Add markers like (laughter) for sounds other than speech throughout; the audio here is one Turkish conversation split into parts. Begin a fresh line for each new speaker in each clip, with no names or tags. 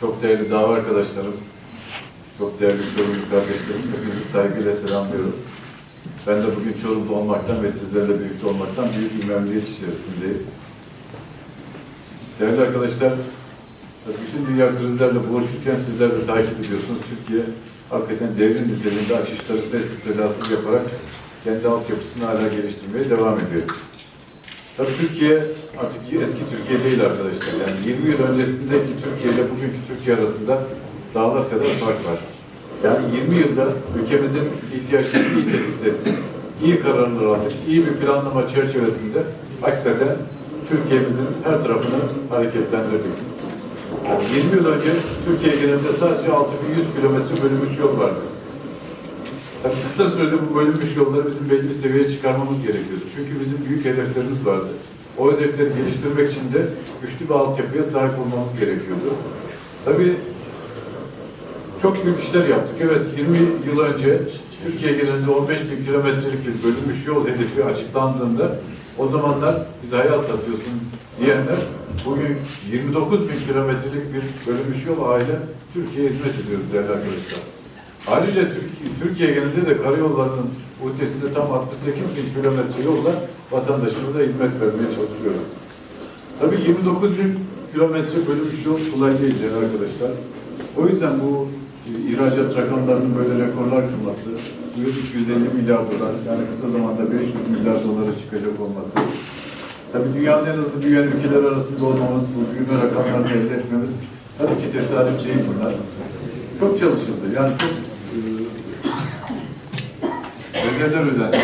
çok değerli dava arkadaşlarım, çok değerli Çorumlu kardeşlerim, hepinizi saygıyla selamlıyorum. Ben de bugün Çorum'da olmaktan ve sizlerle birlikte olmaktan büyük bir memnuniyet içerisindeyim. Değerli arkadaşlar, bütün dünya krizlerle boğuşurken sizler de takip ediyorsunuz. Türkiye hakikaten devrim niteliğinde açışları sessiz sedasız yaparak kendi altyapısını hala geliştirmeye devam ediyor. Tabii Türkiye artık eski Türkiye değil arkadaşlar. Yani 20 yıl öncesindeki Türkiye ile bugünkü Türkiye arasında dağlar kadar fark var. Yani 20 yılda ülkemizin ihtiyaçlarını iyi tespit ettik. iyi kararlar aldık. iyi bir planlama çerçevesinde hakikaten Türkiye'mizin her tarafını hareketlendirdik. Yani 20 yıl önce Türkiye genelinde sadece 6100 kilometre bölünmüş yol vardı. Tabii kısa sürede bu bölünmüş yolları bizim belli bir seviyeye çıkarmamız gerekiyordu. Çünkü bizim büyük hedeflerimiz vardı. O hedefleri geliştirmek için de güçlü bir altyapıya sahip olmamız gerekiyordu. Tabii çok büyük işler yaptık. Evet 20 yıl önce Türkiye genelinde 15 bin kilometrelik bir bölünmüş yol hedefi açıklandığında o zamanlar bize hayal satıyorsun diyenler bugün 29 bin kilometrelik bir bölünmüş yol aile Türkiye'ye hizmet ediyoruz değerli arkadaşlar. Ayrıca Türkiye, Türkiye genelinde de karayollarının ötesinde tam 68 bin kilometre yolla vatandaşımıza hizmet vermeye çalışıyoruz. Tabii 29 bin kilometre bölünmüş yol kolay değil arkadaşlar. O yüzden bu e, ihracat rakamlarının böyle rekorlar kırması, bu yıl 250 milyar dolar, yani kısa zamanda 500 milyar dolara çıkacak olması, tabii dünyanın en hızlı büyüyen ülkeler arasında olmamız, bu büyüme rakamlarını elde etmemiz tabii ki tesadüf değil bunlar. Çok çalışıldı, yani çok bedeller ödendi.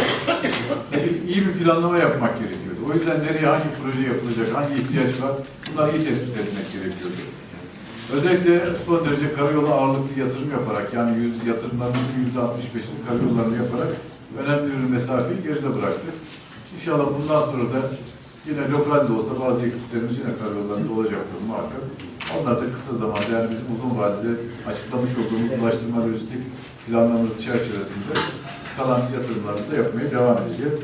İyi bir planlama yapmak gerekiyordu. O yüzden nereye hangi proje yapılacak, hangi ihtiyaç var, bunları iyi tespit etmek gerekiyordu. Özellikle son derece karayolu ağırlıklı yatırım yaparak yani yüz, yatırımların yüzde 65'ini karayollarını yaparak önemli bir mesafeyi geride bıraktık. İnşallah bundan sonra da yine lokal de olsa bazı eksiklerimiz yine karayollarında olacaktır muhakkak. Onlar da kısa zamanda yani bizim uzun vadede açıklamış olduğumuz ulaştırma lojistik planlamamız çerçevesinde kalan yatırımlarımızı da yapmaya devam edeceğiz.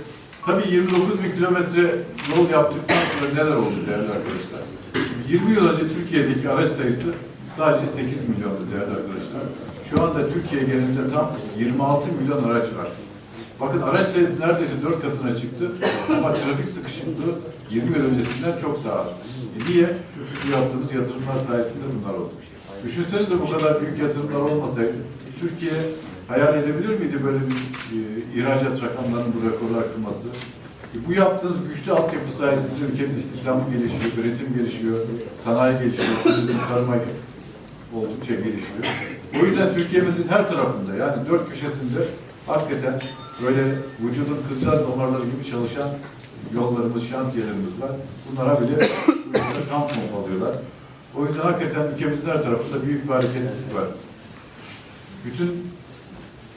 Tabii 29 bin kilometre yol yaptıktan sonra neler oldu değerli arkadaşlar? 20 yıl önce Türkiye'deki araç sayısı sadece 8 milyondu değerli arkadaşlar. Şu anda Türkiye genelinde tam 26 milyon araç var. Bakın araç sayısı neredeyse 4 katına çıktı ama trafik sıkışıklığı 20 yıl öncesinden çok daha az. E niye? Çünkü yaptığımız yatırımlar sayesinde bunlar oldu. Düşünsenize bu kadar büyük yatırımlar olmasaydı Türkiye hayal edebilir miydi böyle bir e, ihracat rakamlarının bu rekorlar kırması? E, bu yaptığınız güçlü altyapı sayesinde ülkenin istihdamı gelişiyor, üretim gelişiyor, sanayi gelişiyor, turizm, tarıma oldukça gelişiyor. O yüzden Türkiye'mizin her tarafında yani dört köşesinde hakikaten böyle vücudun kılcal damarları gibi çalışan yollarımız, şantiyelerimiz var. Bunlara bile ülkede kan pompalıyorlar. O yüzden hakikaten ülkemizin her tarafında büyük bir hareketlilik var. Bütün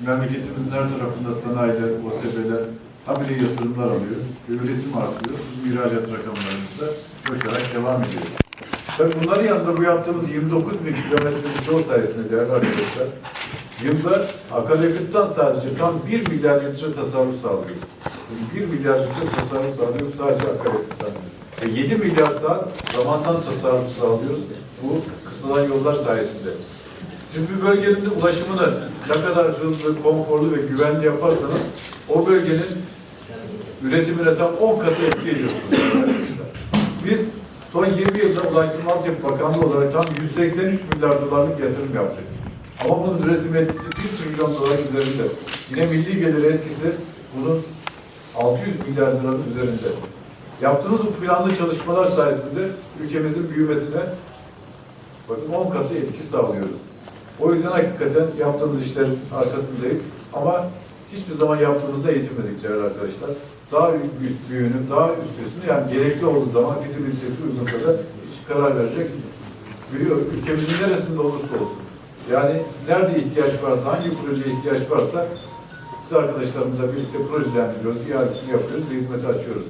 memleketimizin her tarafında sanayiler, OSB'ler habire yatırımlar alıyor üretim artıyor. Bizim ihracat rakamlarımız da koşarak devam ediyor. Tabii bunların yanında bu yaptığımız 29 bin kilometrelik yol sayesinde değerli arkadaşlar, yılda akaryakıttan sadece tam 1 milyar litre tasarruf sağlıyoruz. 1 milyar litre tasarruf sağlıyoruz sadece akaryakıttan. Ve 7 milyar saat zamandan tasarruf sağlıyoruz bu kısalan yollar sayesinde. Siz bir bölgenin ulaşımını ne kadar hızlı, konforlu ve güvenli yaparsanız o bölgenin üretimine tam 10 katı etki ediyorsunuz. Biz son 20 yılda Ulaştırma Altyapı Bakanlığı olarak tam 183 milyar dolarlık yatırım yaptık. Ama bunun üretim etkisi 1 trilyon dolar üzerinde. Yine milli gelir etkisi bunun 600 milyar liranın üzerinde. Yaptığımız bu planlı çalışmalar sayesinde ülkemizin büyümesine bakın 10 katı etki sağlıyoruz. O yüzden hakikaten yaptığımız işlerin arkasındayız. Ama hiçbir zaman yaptığımızda eğitilmedik değerli arkadaşlar. Daha üst büyüğünü, daha üstesini yani gerekli olduğu zaman fizibilitesi uygunsa da karar verecek büyüyor. Ülkemizin neresinde olursa olsun. Yani nerede ihtiyaç varsa, hangi projeye ihtiyaç varsa siz arkadaşlarımızla birlikte projelendiriyoruz, iadesini yapıyoruz ve hizmeti açıyoruz.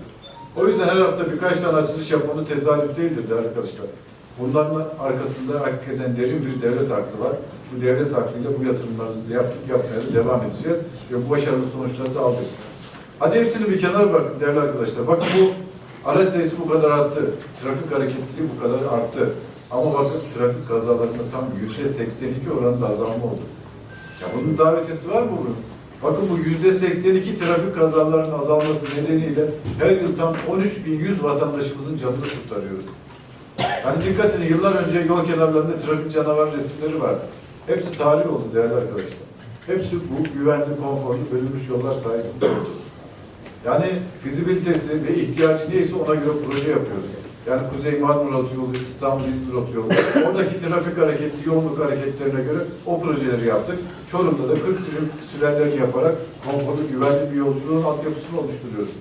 O yüzden her hafta birkaç tane açılış yapmamız tesadüf değildir değerli arkadaşlar. Bunların arkasında hakikaten derin bir devlet aklı var. Bu devlet aklıyla bu yatırımlarımızı yaptık, yapmaya devam edeceğiz. Ve bu başarılı sonuçları da aldık. Hadi hepsini bir kenara bırakın değerli arkadaşlar. Bakın bu araç sayısı bu kadar arttı. Trafik hareketliliği bu kadar arttı. Ama bakın trafik kazalarında tam yüzde 82 oranında azalma oldu. Ya bunun daha ötesi var mı bunun? Bakın bu yüzde 82 trafik kazalarının azalması nedeniyle her yıl tam 13.100 vatandaşımızın canını kurtarıyoruz. Hani dikkatini yıllar önce yol kenarlarında trafik canavar resimleri vardı. Hepsi tarih oldu değerli arkadaşlar. Hepsi bu güvenli, konforlu, bölünmüş yollar sayesinde oldu. Yani fizibilitesi ve ihtiyacı neyse ona göre proje yapıyoruz. Yani Kuzey Marmara Otoyolu, İstanbul İzmir Otoyolu, oradaki trafik hareketi, yoğunluk hareketlerine göre o projeleri yaptık. Çorum'da da 40 birim tünellerini yaparak konforlu, güvenli bir yolculuğun altyapısını oluşturuyoruz.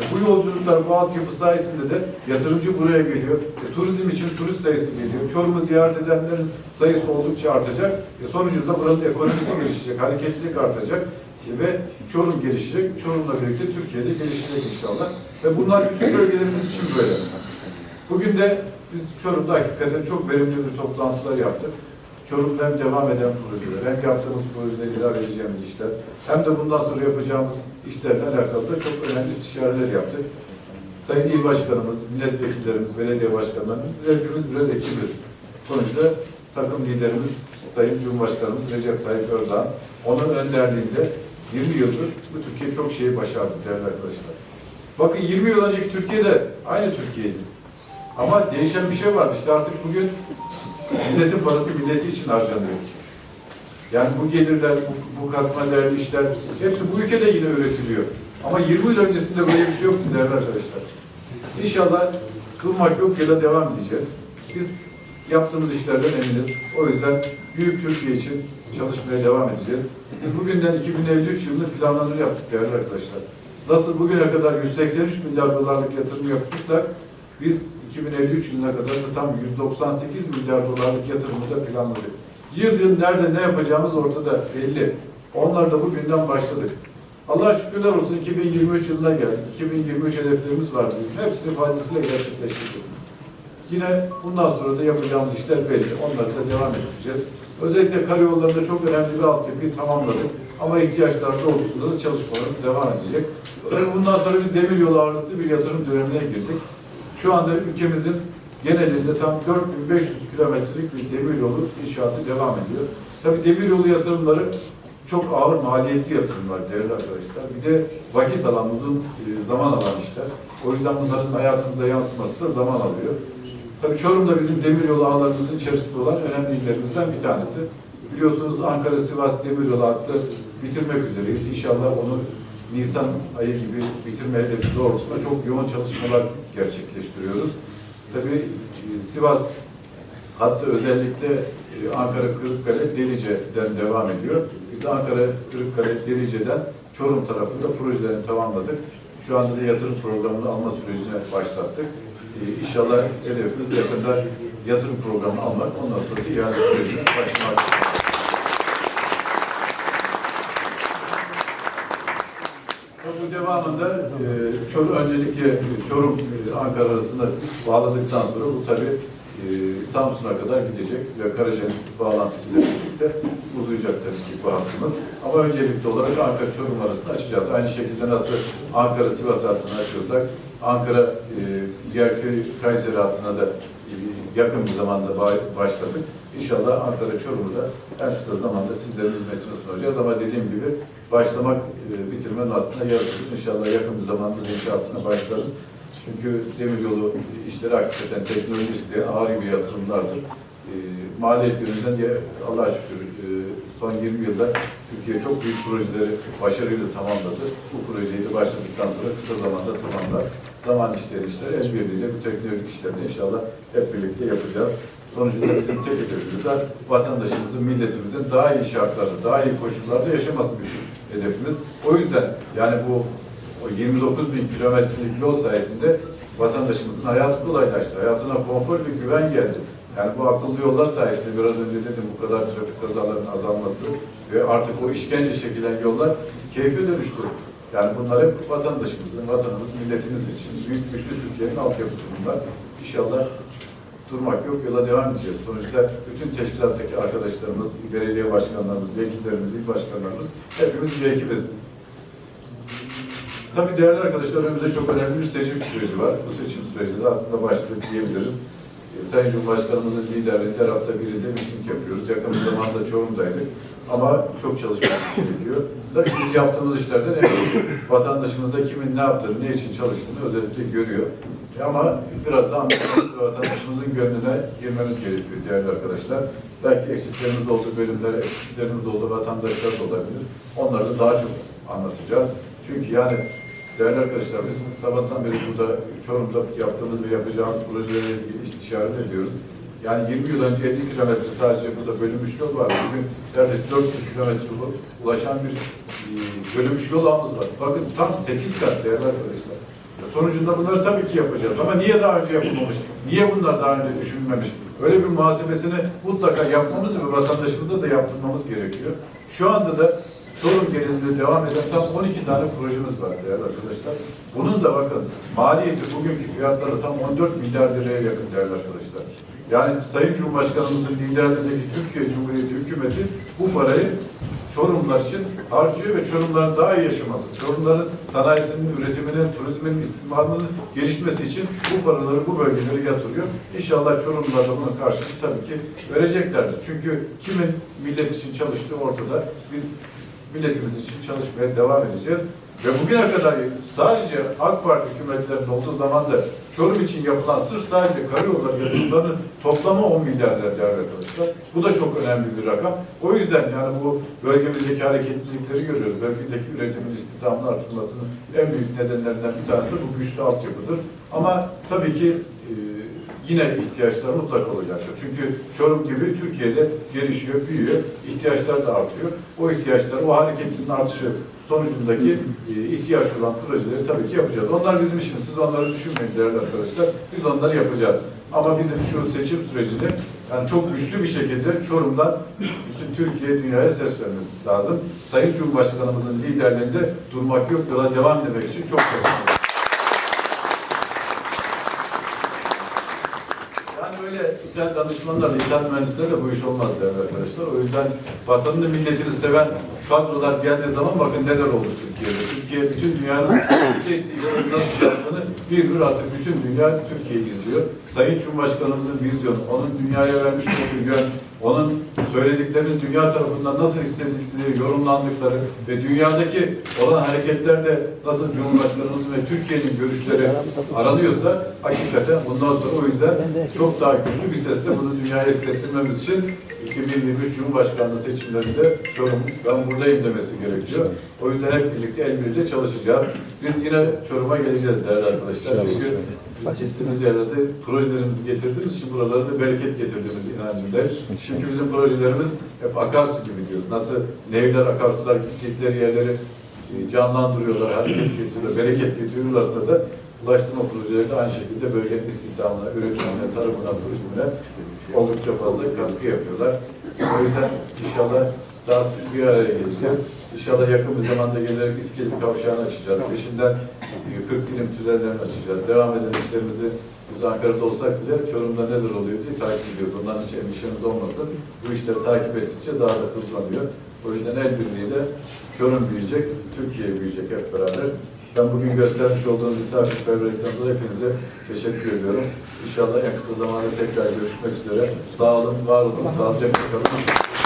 E bu yolculuklar, bu altyapı sayesinde de yatırımcı buraya geliyor. E, turizm için turist sayısı geliyor. Çorum'u ziyaret edenlerin sayısı oldukça artacak. E, sonucunda buranın ekonomisi gelişecek, hareketlilik artacak e, ve Çorum gelişecek. Çorum'la birlikte Türkiye'de gelişecek inşallah. Ve bunlar bütün bölgelerimiz için böyle. Bugün de biz Çorum'da hakikaten çok verimli bir toplantılar yaptık. Çorum'da hem devam eden projeler, hem yaptığımız projeleri ilave edeceğimiz işler, hem de bundan sonra yapacağımız işlerle alakalı da çok önemli istişareler yaptık. Sayın İl Başkanımız, milletvekillerimiz, belediye başkanlarımız, biz hepimiz bir ekibiz. Sonuçta takım liderimiz Sayın Cumhurbaşkanımız Recep Tayyip Erdoğan, onun önderliğinde 20 yıldır bu Türkiye çok şeyi başardı değerli arkadaşlar. Bakın 20 yıl önceki Türkiye'de aynı Türkiye'ydi. Ama değişen bir şey vardı. İşte artık bugün milletin parası milleti için harcanıyor. Yani bu gelirler, bu, bu katma değerli işler, hepsi bu ülkede yine üretiliyor. Ama 20 yıl öncesinde böyle bir şey yoktu değerli arkadaşlar. İnşallah kılmak yok ya da devam edeceğiz. Biz yaptığımız işlerden eminiz. O yüzden büyük Türkiye için çalışmaya devam edeceğiz. Biz bugünden 2053 yılını planlarını yaptık değerli arkadaşlar. Nasıl bugüne kadar 183 milyar dolarlık yatırım yapmışsak, biz 2053 yılına kadar da tam 198 milyar dolarlık yatırımı da planladık. Yıl yıl nerede ne yapacağımız ortada belli. Onlar da bugünden başladık. Allah şükürler olsun 2023 yılına geldik. 2023 hedeflerimiz vardı bizim. Hepsini fazlasıyla gerçekleştirdik. Yine bundan sonra da yapacağımız işler belli. Onları da devam edeceğiz. Özellikle karayollarında çok önemli bir altyapıyı tamamladık. Ama ihtiyaçlar doğrultusunda da çalışmalarımız devam edecek. Bundan sonra biz demir yolu ağırlıklı bir yatırım dönemine girdik. Şu anda ülkemizin genelinde tam 4500 kilometrelik bir demir yolu inşaatı devam ediyor. Tabii demir yolu yatırımları çok ağır maliyetli yatırımlar değerli arkadaşlar. Bir de vakit alan, uzun e, zaman alan işler. O yüzden bunların hayatımıza yansıması da zaman alıyor. Tabii Çorum da bizim demiryolu ağlarımızın içerisinde olan önemli illerimizden bir tanesi. Biliyorsunuz Ankara-Sivas demiryolu hattı bitirmek üzereyiz. İnşallah onu Nisan ayı gibi bitirme hedefi doğrultusunda çok yoğun çalışmalar gerçekleştiriyoruz. Tabii e, Sivas hattı özellikle e, Ankara Kırıkkale Delice'den devam ediyor. Biz de Ankara Kırıkkale Delice'den Çorum tarafında projelerini tamamladık. Şu anda da yatırım programını alma sürecine başlattık. Ee, İnşallah hedefimiz yakında yatırım programını almak, ondan sonra da sürecine başlamak. Bu devamında e, Çorum, öncelikle Çorum e, Ankara arasında bağladıktan sonra bu tabii e, Samsun'a kadar gidecek ve Karadeniz bağlantısıyla birlikte uzayacak tabii ki bu hattımız. Ama öncelikli olarak Ankara Çorum arasında açacağız. Aynı şekilde nasıl Ankara Sivas hattını açıyorsak Ankara e, Yerköy Kayseri hattına da yakın bir zamanda ba- başladık. İnşallah Ankara Çorum'u da en kısa zamanda sizlerin hizmetine sunacağız. Ama dediğim gibi başlamak, e, bitirmenin aslında yarısı. İnşallah yakın bir zamanda da inşaatına başlarız. Çünkü demiryolu işleri hakikaten teknoloji isteyen ağır bir yatırımlardır. E, maliyet yönünden de Allah'a şükür e, son 20 yılda Türkiye çok büyük projeleri başarıyla tamamladı. Bu projeyi de başladıktan sonra kısa zamanda tamamlar. Zaman işleri işleri el birliğiyle bu teknolojik işlerini inşallah hep birlikte yapacağız. Sonucunda bizim tek hedefimiz var, vatandaşımızın, milletimizin daha iyi şartlarda, daha iyi koşullarda yaşaması bütün hedefimiz. O yüzden yani bu o 29 bin kilometrelik yol sayesinde vatandaşımızın hayatı kolaylaştı. Hayatına konfor ve güven geldi. Yani bu akıllı yollar sayesinde biraz önce dedim bu kadar trafik kazalarının azalması ve artık o işkence çekilen yollar keyfe dönüştü. Yani bunlar hep vatandaşımızın, vatanımız, milletimiz için büyük güçlü Türkiye'nin altyapısı bunlar. İnşallah durmak yok, yola devam edeceğiz. Sonuçta bütün teşkilattaki arkadaşlarımız, belediye başkanlarımız, vekillerimiz, il başkanlarımız hepimiz bir ekibiz. Tabii değerli arkadaşlar önümüzde çok önemli bir seçim süreci var. Bu seçim süreci de aslında başladık diyebiliriz. E, Sayın Cumhurbaşkanımızın liderliğinde her hafta biri de miting yapıyoruz. Yakın bir zamanda Çorum'daydık. Ama çok çalışmamız gerekiyor. Tabii biz yaptığımız işlerden eminim. Vatandaşımız da kimin ne yaptığını, ne için çalıştığını özellikle görüyor. E Ama biraz da anlatmamız ve vatandaşımızın gönlüne girmemiz gerekiyor değerli arkadaşlar. Belki eksiklerimiz oldu bölümler, eksiklerimiz oldu vatandaşlar da olabilir. Onları da daha çok anlatacağız. Çünkü yani değerli arkadaşlar biz sabahtan beri burada Çorum'da yaptığımız ve yapacağımız projelerle ilgili istişare ediyoruz. Yani 20 yıl önce 50 kilometre sadece burada bölünmüş yol var. Bugün neredeyse 400 kilometre ulaşan bir e, bölünmüş yol ağımız var. Bakın tam 8 kat değerli arkadaşlar. Sonucunda bunları tabii ki yapacağız. Ama niye daha önce yapılmamış? Niye bunlar daha önce düşünülmemiş? Öyle bir muhasebesini mutlaka yapmamız ve vatandaşımıza da yaptırmamız gerekiyor. Şu anda da Çorum genelinde devam eden tam 12 tane projemiz var değerli arkadaşlar. Bunun da bakın maliyeti bugünkü fiyatları tam 14 milyar liraya yakın değerli arkadaşlar. Yani Sayın Cumhurbaşkanımızın liderliğindeki Türkiye Cumhuriyeti hükümeti bu parayı Çorumlar için harcıyor ve Çorumların daha iyi yaşaması, Çorumların sanayisinin, üretiminin, turizmin, istikbalının gelişmesi için bu paraları bu bölgelere yatırıyor. İnşallah Çorumlular da bunun karşılığını tabii ki vereceklerdir. Çünkü kimin millet için çalıştığı ortada. Biz milletimiz için çalışmaya devam edeceğiz. Ve bugüne kadar sadece AK Parti hükümetlerinin olduğu zaman da Çorum için yapılan sırf sadece karayolları yatırımlarının toplamı 10 milyar lira değerli arkadaşlar. Bu da çok önemli bir rakam. O yüzden yani bu bölgemizdeki hareketlilikleri görüyoruz. Bölgedeki üretimin istihdamın artmasının en büyük nedenlerinden bir tanesi de bu güçlü altyapıdır. Ama tabii ki yine ihtiyaçlar mutlaka olacaktır. Çünkü Çorum gibi Türkiye'de gelişiyor, büyüyor, ihtiyaçlar da artıyor. O ihtiyaçlar, o hareketliliğin artışı sonucundaki e, ihtiyaç olan projeleri tabii ki yapacağız. Onlar bizim işimiz. Siz onları düşünmeyin değerli arkadaşlar. Biz onları yapacağız. Ama bizim şu seçim sürecinde yani çok güçlü bir şekilde Çorum'dan bütün Türkiye, dünyaya ses vermemiz lazım. Sayın Cumhurbaşkanımızın liderliğinde durmak yok, yola devam etmek için çok çalışıyoruz. Yani böyle ithal danışmanlarla, ithal mühendislerle bu iş olmaz değerli arkadaşlar. O yüzden vatanını, milletini seven kadrolar geldiği zaman bakın neler oldu Türkiye'de. Türkiye bütün dünyanın (coughs) Türkiye işlerini nasıl yaptığını bir bir artık bütün dünya Türkiye'yi izliyor. Sayın Cumhurbaşkanımızın vizyonu, onun dünyaya vermiş olduğu yön, onun söylediklerinin dünya tarafından nasıl hissedildikleri, yorumlandıkları ve dünyadaki olan hareketlerde nasıl Cumhurbaşkanımızın ve Türkiye'nin görüşleri aranıyorsa hakikaten bundan sonra o yüzden çok daha güçlü bir sesle bunu dünyaya hissettirmemiz için 2023 Cumhurbaşkanlığı seçimlerinde Çorum ben buradayım demesi gerekiyor. O yüzden hep birlikte el birliğiyle çalışacağız. Biz yine Çorum'a geleceğiz değerli arkadaşlar. Çünkü biz gittiğimiz yerlerde projelerimizi getirdiğimiz için buralara da bereket getirdiğimiz inancındayız. Çünkü bizim projelerimiz hep akarsu gibi diyoruz. Nasıl nehirler, akarsular gittikleri yerleri e, canlandırıyorlar, hareket getiriyorlar, bereket getiriyorlarsa da ulaştırma projeleri de aynı şekilde bölgenin istihdamına, üretimine, tarımına, turizmine oldukça fazla katkı yapıyorlar. O yüzden inşallah daha sık bir araya geleceğiz. İnşallah yakın bir zamanda gelerek İskele kavşağını açacağız. Peşinden e, 40 dilim tünellerini açacağız. Devam eden işlerimizi biz Ankara'da olsak bile Çorum'da neler oluyor diye takip ediyoruz. Ondan hiç endişemiz olmasın. Bu işleri takip ettikçe daha da hızlanıyor. O yüzden el birliğiyle Çorum büyüyecek, Türkiye büyüyecek hep beraber. Ben bugün göstermiş olduğunuz misafirperverlikten dolayı hepinize teşekkür ediyorum. İnşallah en kısa zamanda tekrar görüşmek üzere. Sağ olun, var olun, sağlıcakla kalın.